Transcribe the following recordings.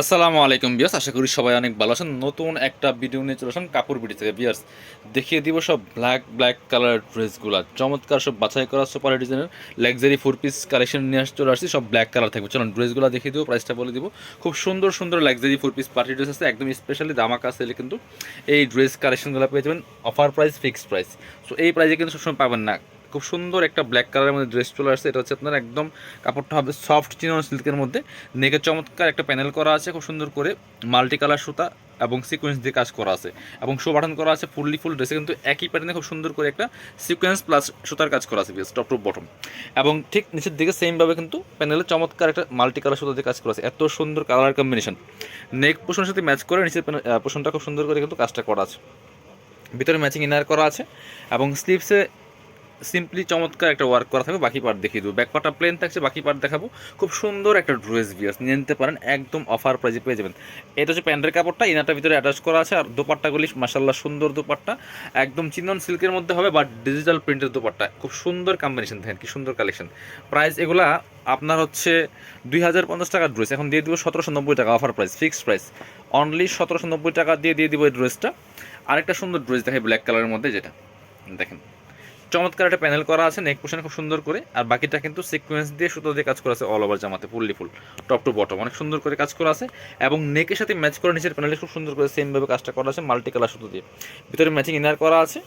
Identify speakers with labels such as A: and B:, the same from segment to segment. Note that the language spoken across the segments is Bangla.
A: আসসালামু আলাইকুম বিয়াস আশা করি সবাই অনেক ভালো আছেন। নতুন একটা ভিডিও নিয়ে চলে আসলাম কাপড় বিডি থেকে। বিয়ার্স দেখিয়ে দিব সব ব্ল্যাক ব্ল্যাক কালার ড্রেসগুলো চমৎকার সব বাছাই করা সুপার ডিজাইনের লাক্সারি ফোর পিস কালেকশন নিয়ে আসতে চলে আসছি, সব ব্ল্যাক কালার থাকবে। চলুন ড্রেসগুলো দেখিয়ে দিব প্রাইসটা বলে দিব। খুব সুন্দর সুন্দর luxury four piece party dress আছে, একদম স্পেশালি দামাকা সেলে কিন্তু এই ড্রেস কালেকশনগুলো পেয়ে যাবেন। Offer price fixed price so এই প্রাইসে কিন্তু সবসময় পাবেন না। খুব সুন্দর একটা ব্ল্যাক কালারের মধ্যে ড্রেস চলে আসছে। এটা হচ্ছে আপনার একদম কাপড়টা হবে সফট চিনন সিল্কের মধ্যে। নেকের চমৎকার একটা প্যানেল করা আছে খুব সুন্দর করে। মাল্টি কালার সুতা এবং সিকোয়েন্স দিয়ে কাজ করা আছে। এবং শো বাটন করা আছে ফুললি ফুল ড্রেসে কিন্তু একই প্যাটার্নে খুব সুন্দর করে একটা সিকোয়েন্স প্লাস সুতার কাজ করা আছে বেশ টপ টু বটম এবং ঠিক নিচের দিকে সেমভাবে কিন্তু প্যানেলে চমৎকার একটা মাল্টি কালার সুতা দিয়ে কাজ করা আছে। এত সুন্দর কালার কম্বিনেশন নেক পোষণের সাথে ম্যাচ করে নিচের পোষণটা খুব সুন্দর করে কিন্তু কাজটা করা আছে। ভিতরে ম্যাচিং ইনার করা আছে এবং স্লিভসে সিম্পলি চমৎকার একটা ওয়ার্ক করা থাকবে, বাকি পার্ট দেখিয়ে দেবো। ব্যাক পার্টটা প্লেন থাকছে, বাকি পার্ট দেখাবো। খুব সুন্দর একটা ড্রেস বিয়ার্স নিয়ে নিতে পারেন, একদম অফার প্রাইজে পেয়ে যাবেন। এটা হচ্ছে প্যান্টের কাপড়টা ইনারটার ভিতরে অ্যাটাচ করা আছে, আর দোপাট্টাগুলি মাসাল্লাহ সুন্দর দোপাট্টা। একদম চিনন সিল্কের মধ্যে হবে বা ডিজিটাল প্রিন্টের দোপাট্টা। খুব সুন্দর কম্বিনেশন দেখেন কি সুন্দর কালেকশন প্রাইস এগুলা আপনার হচ্ছে দুই হাজার পঞ্চাশ টাকার ড্রেস এখন দিয়ে দিব সতেরোশো নব্বই টাকা offer price fixed price only সতেরোশো নব্বই টাকা দিয়ে দিয়ে দিব এই ড্রেসটা আরেকটা সুন্দর ড্রেস দেখে ব্ল্যাক কালারের মধ্যে যেটা, দেখেন। চমৎকার একটা প্যানেল করা আছে নেক পোশন খুব সুন্দর করে, আর বাকিটা কিন্তু সিকোয়েন্স দিয়ে সুতো দিয়ে কাজ করা আছে অল ওভার জামাতে fully full top to bottom অনেক সুন্দর করে কাজ করা আছে, এবং নেকের সাথে ম্যাচ করে নিচের প্যানেলে খুব সুন্দর করে সেমভাবে কাজটা করা আছে মাল্টি কালার সুতো দিয়ে। ভিতরে ম্যাচিং ইনার করা আছে,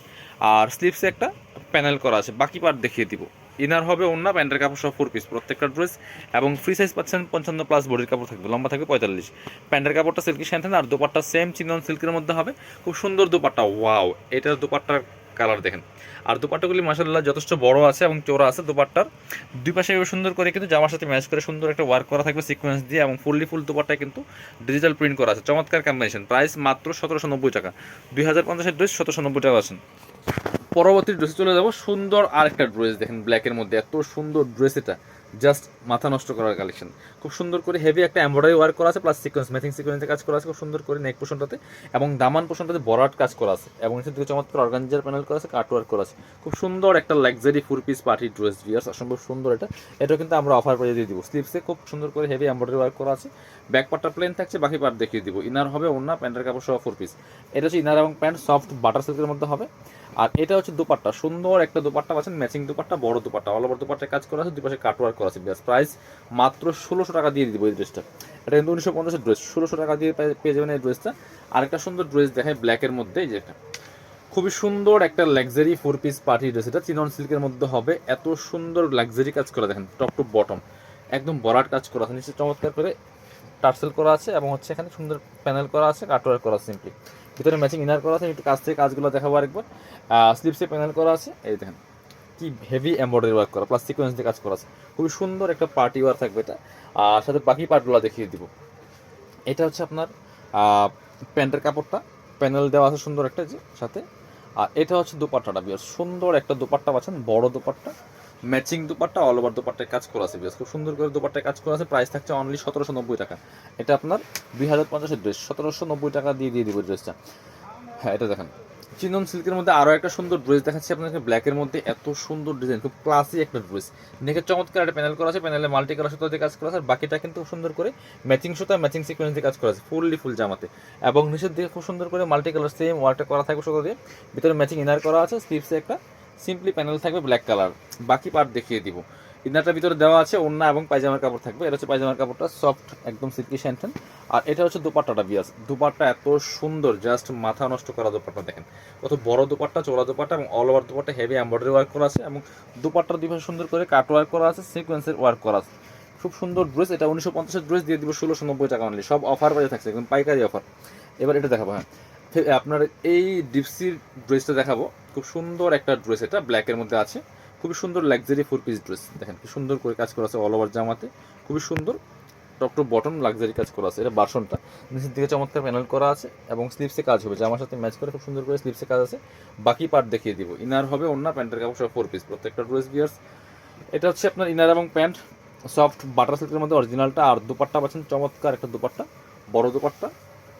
A: আর স্লিপসে একটা প্যানেল করা আছে, বাকি পার্ট দেখিয়ে দিব। ইনার হবে অন্য প্যান্টের কাপড় সব ফোর পিস প্রত্যেকটা ড্রেস এবং ফ্রি সাইজ পাচ্ছেন পঞ্চান্ন প্লাস বডির কাপড় থাকবে, লম্বা থাকবে পঁয়তাল্লিশ। প্যান্টের কাপড়টা সিল্কি শ্যান্থেন আর দোপাট্টা সেম চিনন সিল্কের মধ্যে হবে, খুব সুন্দর দোপাট্টা ওয়াও এটার দোপাট্টার কালার দেখেন। আর দুপাট্টাগুলি মাসাল্লাহ যথেষ্ট বড় আছে এবং চোরা আছে দুপাট্টার। দুই পাশে সুন্দর করে কিন্তু জামার সাথে ম্যাচ করে সুন্দর একটা ওয়ার্ক করা থাকবে সিকোয়েন্স দিয়ে এবং ফুললি ফুল দুপাট্টায় কিন্তু ডিজিটাল প্রিন্ট করা আছে। চমৎকার কম্বিনেশন প্রাইস মাত্র সতেরোশো নব্বই টাকা। দুই হাজার পঞ্চাশের ড্রেস সতেরোশো নব্বই টাকা আছেন পরবর্তী ড্রেসে চলে যাব। সুন্দর আর একটা ড্রেস দেখেন ব্ল্যাকের মধ্যে। এত সুন্দর ড্রেস এটা। জাস্ট মাথা নষ্ট করার কালেকশন খুব সুন্দর করে হেভি একটা এমব্রয়ডারি ওয়ার্ক করা আছে প্লাস সিকোয়েন্স ম্যাচিং সিকোয়েন্সে কাজ করা আছে, খুব সুন্দর করে নেক পোষণটাতে এবং দামান পোষণটাতে বরাট কাজ করা আছে এবং নিচের দিকে চমৎকার অর্গানজার প্যানেল করা আছে কাট ওয়ার্ক করা আছে। খুব সুন্দর একটা luxury four piece party dress বিয়ার্স অসম্ভব সুন্দর এটা। এটা কিন্তু আমরা অফার করে দিয়ে দিব। স্লিপসে খুব সুন্দর করে হেভি এমব্রয়ডারি ওয়ার্ক করা আছে। ব্যাক পার্টটা প্লেন থাকছে, বাকি পার্ট দেখিয়ে দিব। ইনার হবে অন্য প্যান্টের কাপড় সহ ফোর পিস এটা হচ্ছে ইনার এবং প্যান্ট সফট বাটার সিল্কের মধ্যে হবে। আর এটা হচ্ছে দুপাট্টা। সুন্দর একটা দুপাট্টা পাচ্ছেন ম্যাচিং দুপাট্টা, বড় দুপাট্টা। অল ওভার দুপাট্টায় কাজ করা আছে, দুপাশে কাট ওয়ার্ক করা আছে প্রাইস মাত্র ষোলোশো টাকা দিয়ে দিব এই ড্রেসটা এটা কিন্তু উনিশশো পঞ্চাশের ড্রেস ষোলোশো টাকা দিয়ে পেয়ে- যাবেন এই ড্রেসটা আরেকটা সুন্দর ড্রেস দেখায় ব্ল্যাকের মধ্যে, এই যে একটা খুবই সুন্দর একটা luxury four piece party dress এটা। চিনন সিল্কের মধ্যে হবে। এত সুন্দর লাক্সারি কাজ করা দেখেন টপ টু বটম একদম বরাট কাজ করা আছে। নিচে চমৎকার করে টার্সেল করা আছে এবং হচ্ছে এখানে সুন্দর প্যানেল করা আছে কাটওয়ার করা সিম্পলি ভিতরে ম্যাচিং ইনার করা আছে। একটু কাছ থেকে কাজগুলো দেখাবো আরেকবার। স্লিপসে প্যানেল করা আছে। এই দেখেন। কি হেভি এমব্রয়ডারি ওয়ার্ক করা প্লাস সিকোয়েন্স দিয়ে কাজ করা আছে। খুবই সুন্দর একটা পার্টি ওয়ার থাকবে এটা। আর সাথে বাকি পার্টগুলো দেখিয়ে দিব। এটা হচ্ছে আপনার প্যান্টের কাপড়টা। প্যানেল দেওয়া আছে সুন্দর একটা যে, সাথে। আর এটা হচ্ছে দুপাট্টাটা বিয়ার সুন্দর একটা দুপাট্টা পাচ্ছেন, বড় dupatta. Matching dupatta all over দুপাট্টায় কাজ করা আছে বিয়াস খুব সুন্দর করে দুপাট্টায় কাজ করা আছে। প্রাইস থাকছে অনলি সতেরোশো নব্বই টাকা। এটা আপনার দুই হাজার পঞ্চাশের ড্রেস সতেরোশো নব্বই টাকা দিয়ে দিয়ে দিব ড্রেসটা হ্যাঁ এটা দেখেন। চিনন সিল্কের মধ্যে আরও একটা সুন্দর ড্রেস দেখাচ্ছি আপনাকে ব্ল্যাকের মধ্যে এত সুন্দর ডিজাইন খুব ক্লাসি একটা ড্রেস নেকের চমৎকার একটা প্যানেল করা আছে প্যানেলে মাল্টি কালার সুতো দিয়ে কাজ করা আছে বাকিটা কিন্তু সুন্দর করে ম্যাচিং সুতা ম্যাচিং সিকোয়েন্স দিয়ে কাজ করা আছে ফুললি ফুল জামাতে। এবং নিচের দিকে খুব সুন্দর করে মাল্টি কালার সেম ওয়ার্কটা করা থাকবে সুতো দিয়ে ভিতরে ম্যাচিং ইনার করা আছে স্লিপসে একটা সিম্পলি প্যানেল থাকবে ব্ল্যাক কালার বাকি পার্ট দেখিয়ে দিব। ইনারটার ভিতরে দেওয়া আছে ওন্না এবং পায়জামার কাপড় থাকবে। এটা হচ্ছে পায়জামার কাপড়টা সফট একদম সিল্কি শ্যান্টেন আর এটা হচ্ছে দুপাট্টাটা, বিয়াস। দুপাট্টা এত সুন্দর জাস্ট মাথা নষ্ট করা দুপাট্টা, দেখেন। কত বড় দুপাট্টা চোরা দুপাট্টা এবং all over dupatta heavy embroidery work করা আছে এবং দুপাট্টার দুই পাশে সুন্দর করে কাট ওয়ার্ক করা আছে সিকোয়েন্সের ওয়ার্ক করা আছে। খুব সুন্দর ড্রেস এটা উনিশশো পঞ্চাশের ড্রেস দিয়ে দিব ষোলোশো নব্বই টাকা অনলি সব অফার বাজে থাকছে, একদম পাইকারি অফার এবার এটা দেখাবো হ্যাঁ। আপনার এই ডিপসির ড্রেসটা দেখাবো। খুব সুন্দর একটা ড্রেস এটা ব্ল্যাকের মধ্যে আছে। খুবই সুন্দর লাক্সারি ফোর পিস ড্রেস দেখেন কি সুন্দর করে কাজ করা আছে অল ওভার জামাতে। খুবই সুন্দর। টপ টু বটম লাক্সারি কাজ করা আছে। এটা বাসনটা। নিচের দিকে চমৎকার প্যানেল করা আছে এবং স্লিপসে কাজ হবে। জামার সাথে ম্যাচ করে খুব সুন্দর করে স্লিপসে কাজ আছে। বাকি পার্ট দেখিয়ে দিব। ইনার হবে অন্য প্যান্টের কাপড় সব ফোর পিস প্রত্যেকটা ড্রেস বিয়ার্স এটা হচ্ছে আপনার ইনার এবং প্যান্ট সফট বাটার সিল্কের মধ্যে অরিজিনালটা আর দুপাট্টা পাচ্ছেন। চমৎকার একটা দুপাট্টা। বড় দুপাট্টা।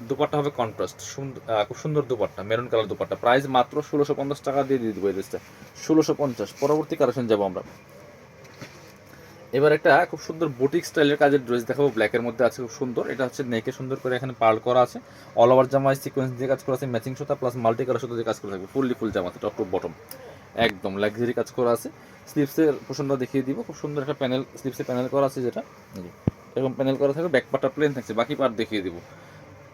A: দুপাট্টা হবে কন্ট্রাস্ট সুন্দর খুব সুন্দর dupatta maroon colour dupatta. Price মাত্র ষোলোশো পঞ্চাশ টাকা দিয়ে দিয়ে দেবো এই ড্রেসটা ষোলোশো পঞ্চাশ, পরবর্তী কালেকশন যাব আমরা। এবার একটা খুব সুন্দর বুটিক স্টাইলের কাজের ড্রেস দেখাবো ব্ল্যাকের মধ্যে আছে খুব সুন্দর। এটা হচ্ছে নেকে সুন্দর করে এখানে পার্ল করা আছে। অল ওভার জামায় সিকোয়েন্স দিয়ে কাজ করা আছে ম্যাচিং সুতা প্লাস মাল্টি কালার সুতা দিয়ে কাজ করে থাকবে। ফুললি ফুল জামাতে টপ টু বটম একদম লাক্সারি কাজ করা আছে। স্লিপসের পোষণটা দেখিয়ে দিব। খুব সুন্দর একটা প্যানেল স্লিপসে প্যানেল করা আছে যেটা। এরকম প্যানেল করা থাকবে ব্যাক পার্টটা প্লেন থাকছে, বাকি পার্ট দেখিয়ে দিব।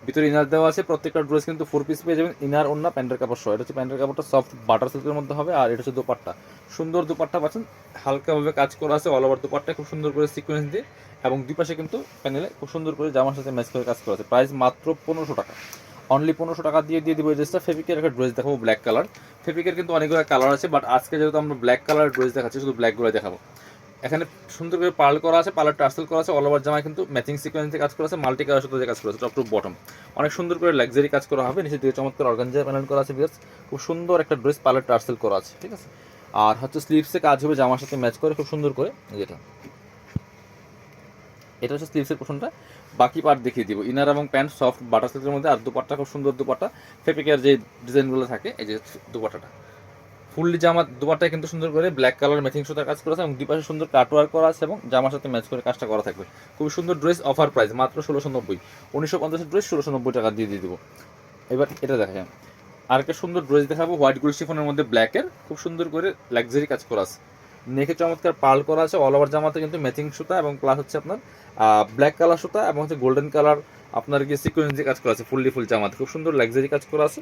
A: ভিতরে ইনার দেওয়া আছে, প্রত্যেকটা ড্রেস কিন্তু ফোর পিস পেয়ে যাবেন। ইনার ওন্না প্যান্টের কাপড় সহ। এটা হচ্ছে প্যান্টের কাপড়টা সফট বাটার সিল্কের মধ্যে হবে। আর এটা হচ্ছে দোপাট্টা। সুন্দর দোপাট্টা পাচ্ছেন। হালকাভাবে কাজ করা আছে অল ওভার দোপাট্টা খুব সুন্দর করে সিকোয়েন্স দিয়ে। এবং দুই পাশে কিন্তু প্যানেলে খুব সুন্দর করে জামার সাথে ম্যাচ করে কাজ করা আছে। প্রাইস মাত্র পনেরোশো টাকা। অনলি পনেরোশো টাকা দিয়ে দিয়ে দিব ড্রেসটা ফেব্রিকের একটা ড্রেস দেখাবো ব্ল্যাক কালার ফেব্রিকের কিন্তু অনেকগুলো কালার আছে বাট আজকে যেহেতু আমরা ব্ল্যাক কালার ড্রেস দেখাচ্ছি, শুধু ব্ল্যাকগুলো দেখাবো। এখানে সুন্দর করে পার্ল করা আছে পার্লার টার্সেল করা আছে অল ওভার জামায় কিন্তু ম্যাচিং সিকোয়েন্সে কাজ করা আছে মাল্টি কালার সাথে কাজ করা আছে টপ টু বটম অনেক সুন্দর করে লাক্সারি কাজ করা হবে নিচে দিকে চমৎকার অর্গানজা প্যানেল করা আছে বিকজ খুব সুন্দর একটা ড্রেস পার্লার টার্সেল করা আছে, ঠিক আছে? আর হচ্ছে স্লিভসে কাজ হবে, জামার সাথে ম্যাচ করে, খুব সুন্দর করে যেটা এটা। হচ্ছে স্লিভসের পোর্শনটা বাকি পার্ট দেখিয়ে দিব। ইনার এবং প্যান্ট সফট বাটার সিল্কের মধ্যে, আর দুপাট্টা, খুব সুন্দর দুপাট্টা। ফেপিকের যে ডিজাইনগুলো থাকে, এই যে দুপাট্টাটা। ফুললি জামা দুবারটাই কিন্তু সুন্দর করে ব্ল্যাক কালার ম্যাচিং সুতার কাজ করা আছে এবং দুপাশে সুন্দর কাটওয়ার করা আছে এবং জামার সাথে ম্যাচ করে কাজটা করা থাকবে। খুবই সুন্দর ড্রেস অফার প্রাইস মাত্র ষোলোশো নব্বই। উনিশশো পঞ্চাশের ড্রেস ষোলোশো নব্বই টাকা দিয়ে দিয়ে দেবো। এবার এটা দেখা যায় আর একটা সুন্দর ড্রেস দেখাবো হোয়াইট গোল্ড শিফনের মধ্যে ব্ল্যাকের খুব সুন্দর করে লাক্সারি কাজ করা আছে। নেকে চমৎকার পার্ল করা আছে অল ওভার জামাতে কিন্তু ম্যাচিং সুতা এবং প্লাস হচ্ছে আপনার ব্ল্যাক কালার সুতা এবং হচ্ছে গোল্ডেন কালার আপনার গিয়ে সিকোয়েন্স দিয়ে কাজ করা আছে, ফুললি ফুল জামাতে। খুব সুন্দর লাক্সারি কাজ করা আছে।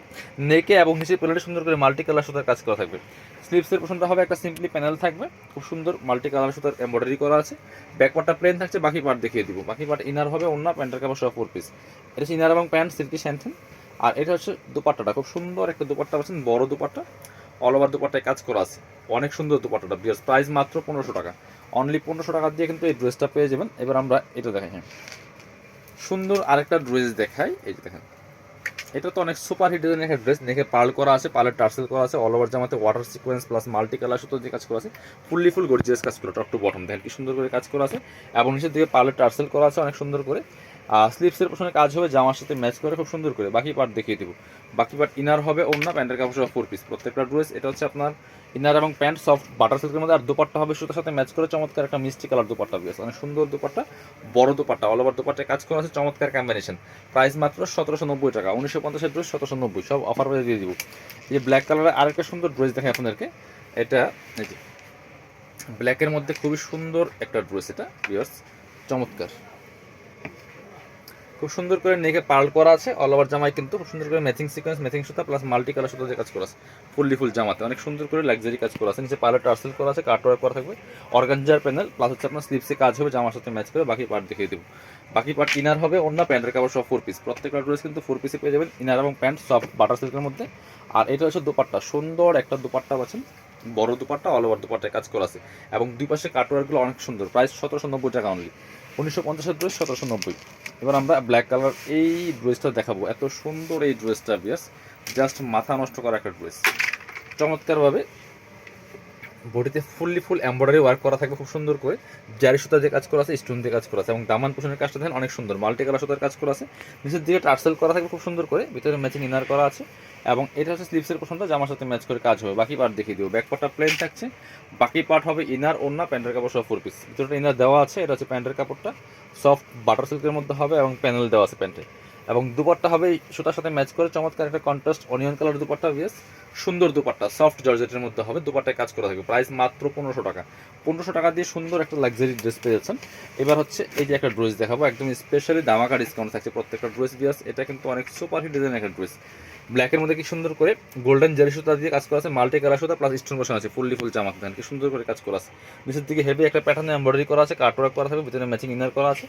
A: নেকে এবং নিচে প্যানেলে সুন্দর করে মাল্টি কালার সুতার কাজ করা থাকবে। স্লিপসের পোশনটা হবে একটা সিম্পলি প্যানেল থাকবে, খুব সুন্দর মাল্টি কালার সুতার এমব্রয়ডারি করা আছে। ব্যাক পার্টটা প্লেন থাকছে, বাকি পার্ট দেখিয়ে দিব। বাকি পার্ট ইনার হবে অন্য প্যান্টের কাপড় সহ ফোর পিস এটা হচ্ছে ইনার এবং প্যান্ট সিল্কি স্যান্থেন আর এটা হচ্ছে দুপাট্টাটা, খুব সুন্দর একটা দুপাট্টা পাচ্ছেন, বড় দুপাট্টা। অল ওভার দুপাট্টায় কাজ করা আছে। অনেক সুন্দর দুপাট্টাটা। বিয়ার প্রাইস মাত্র পনেরোশো টাকা। অনলি পনেরোশো টাকা দিয়ে কিন্তু এই ড্রেসটা পেয়ে যাবেন। এবার আমরা এটা দেখাই হ্যাঁ। সুন্দর আরেকটা ড্রেস দেখাই। এই যে দেখেন। এটা তো অনেক সুপার হিট ডিজাইনের একটা ড্রেস দেখে পার্ল করা আছে পার্লের টার্সেল করা আছে অল ওভার জামাতে water sequence plus multi colour সুতো দিয়ে কাজ করা আছে। ফুললি ফুল গর্জিয়াস কাজ করা টপ টু বটম দেখেন কি সুন্দর করে কাজ করা আছে। এবং নিচের দিকে পার্লের টার্সেল করা আছে অনেক সুন্দর করে। স্লিপসের পোশনে কাজ হবে, জামার সাথে ম্যাচ করে খুব সুন্দর করে। বাকি পার্ট দেখিয়ে দিব। বাকি পার্ট ইনার হবে অন্য প্যান্টের কাপড় সহ ফোর পিস প্রত্যেকটা ড্রেস এটা হচ্ছে আপনার ইনার এবং প্যান্ট সফট বাটার সিল্কের মধ্যে। আর দুপাট্টা হবে সুতার সাথে ম্যাচ করে চমৎকার একটা মিষ্টি কালার দুপাট্টা দিয়েছে অনেক সুন্দর দুপাট্টা, বড় দুপাট্টা। অল ওভার দুপাট্টায় কাজ করা আছে, চমৎকার কম্বিনেশন প্রাইস মাত্র সতেরোশো নব্বই টাকা। উনিশশো পঞ্চাশের ড্রেস সতেরোশো নব্বই। সব অফার প্রাইস দিয়ে দিব। এই যে ব্ল্যাক কালারের আরেকটা সুন্দর ড্রেস দেখে আপনাদেরকে। এটা ব্ল্যাকের মধ্যে খুবই সুন্দর একটা ড্রেস এটা চমৎকার। খুব সুন্দর করে নেকে পার্ল করা আছে অল ওভার জামায় কিন্তু খুব সুন্দর করে ম্যাচিং সিকোয়েন্স ম্যাচিং সুতা প্লাস মাল্টি কালার সুতা দিয়ে কাজ করা আছে। ফুললি ফুল জামাতে। অনেক সুন্দর করে লাক্সারি কাজ করা আছে। নিচে পার্লার টার্সেল করা আছে কাটওয়ার্ক করা থাকবে। অর্গানজার প্যানেল প্লাস হচ্ছে আপনার স্লিপসে কাজ হবে, জামার সাথে ম্যাচ করে বাকি পার্ট দেখিয়ে দেবো। বাকি পার্ট ইনার হবে অন্য প্যান্টের কাপড় সব ফোর পিস প্রত্যেকটা ড্রেস কিন্তু ফোর পিসে পেয়ে যাবেন ইনার এবং প্যান্ট সব বাটার সিল্কের মধ্যে। আর এটা হচ্ছে দুপাট্টা। সুন্দর একটা দুপাট্টা পাচ্ছেন। বড় দুপাট্টা অল ওভার দুপাট্টায় কাজ করা আছে। এবং দুই পাশে কাটওয়ার্কগুলো অনেক সুন্দর। প্রাইস সতেরোশো নব্বই টাকা অনলি উনিশশো পঞ্চাশের ড্রেস সতেরোশো নব্বই। এবার আমরা ব্ল্যাক কালার এই ড্রেসটা দেখাবো। এত সুন্দর এই ড্রেসটা বিয়াস। জাস্ট মাথা নষ্ট করা একটা ড্রেস চমৎকারভাবে বডিতে ফুললি ফুল এমব্রয়ডারি ওয়ার্ক করা থাকবে খুব সুন্দর করে। জারি সুতা দিয়ে কাজ করা আছে, স্টোন দিয়ে কাজ করা আছে এবং দামান পোষণের কাজটা দেখেন অনেক সুন্দর। মাল্টি কালার সুতার কাজ করা আছে। নিচের দিকে টার্সেল করা থাকবে খুব সুন্দর করে। ভিতরে ম্যাচিং ইনার করা আছে এবং এটা হচ্ছে স্লিপসের পোষণটা জামার সাথে ম্যাচ করে কাজ হবে। বাকি পার্ট দেখিয়ে দিব। ব্যাক পার্টটা প্লেন থাকছে। বাকি পার্ট হবে ইনার ওন্না প্যান্টের কাপড় সহ ফোর পিস ভিতরটা ইনার দেওয়া আছে, এটা হচ্ছে প্যান্টের কাপড়টা। সফট বাটার সিল্কের মধ্যে হবে এবং প্যানেল দেওয়া আছে প্যান্টে। এবং দুপাট্টা হবে সুতার সাথে ম্যাচ করে। চমৎকার একটা কন্ট্রাস্ট অনিয়ন কালার দুপাট্টা বিয়াস সুন্দর দুপাট্টা সফট জর্জেটের মধ্যে হবে, দুপাট্টায় কাজ করা থাকবে। প্রাইস মাত্র পনেরোশো টাকা। পনেরোশো টাকা দিয়ে সুন্দর একটা লাক্সারি ড্রেস পেয়ে যাচ্ছেন। এবার হচ্ছে এই যে একটা ড্রেস দেখাবো, একদম স্পেশালি দামাকা ডিসকাউন্ট থাকছে প্রত্যেকটা ড্রেস বিয়াস এটা কিন্তু অনেক সুপার হিট ডিজাইন একটা ড্রেস ব্ল্যাকের মধ্যে কি সুন্দর করে গোল্ডেন জারি সুতা দিয়ে কাজ করা আছে মাল্টি কালার সুতা প্লাস স্টোন বসানো আছে ফুললি ফুল জামা দেন কি সুন্দর করে কাজ করা আছে। নিচের দিকে হেভি একটা প্যাটার্নে এমব্রয়ডারি করা আছে কাটওয়ার্ক করা থাকবে, ভিতরে ম্যাচিং ইনার করা আছে।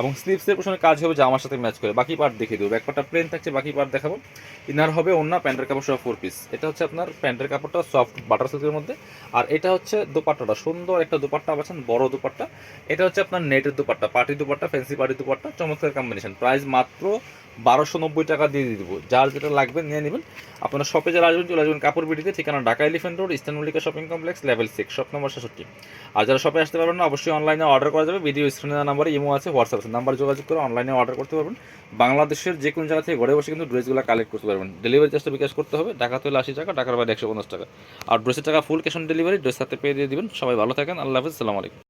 A: এবং স্লিপসের পোশনে কাজ হবে জামার সাথে ম্যাচ করে। বাকি পার্ট দেখিয়ে দেবো। ব্যাক পার্টটা প্লেন থাকছে, বাকি পার্ট দেখাবো। ইনার হবে অন্য প্যান্টের কাপড় সহ ফোর পিস এটা হচ্ছে আপনার প্যান্টের কাপড়টা সফট বাটার সিল্কের মধ্যে। আর এটা হচ্ছে দুপাট্টাটা, সুন্দর একটা দুপাট্টা পাচ্ছেন, বড় দুপাট্টা। এটা হচ্ছে আপনার নেটের dupatta party dupatta, fancy party dupatta, চমৎকার কম্বিনেশন প্রাইস মাত্র বারোশো নব্বই টাকা দিয়ে দেবো। যার যেটা লাগবে নিয়ে নেবেন। আপনার শপে যারা আসবেন, চলে আসবেন কাপড় বিটিতে, ঠিকানা Dhaka elephant road eastern Mallika shopping complex level six shop number সাতষট্টি আর যারা শপে আসতে পারবেন না, অবশ্যই অনলাইনে অর্ডার করা যাবে। ভিডিও স্ক্রিনের নাম্বারে ইমো আছে হোয়াটসঅ্যাপ আছে। নাম্বার যোগাযোগ করে অনলাইনে অর্ডার করতে পারবেন। বাংলাদেশের যে কোনো জায়গা থেকে ঘরে বসে কিন্তু ড্রেসগুলো কালেক্ট করতে পারবেন। ডেলিভারি চার্জটা বিকাশ করতে হবে। ঢাকা হলে আশি টাকা, ঢাকার বাইরে একশো পঞ্চাশ টাকা। আর ড্রেসের টাকা full cash on delivery dress সাথে পেয়ে দিয়ে দিবেন। সবাই ভালো থাকেন। আল্লাহ হাফিজ। আলাইকুম।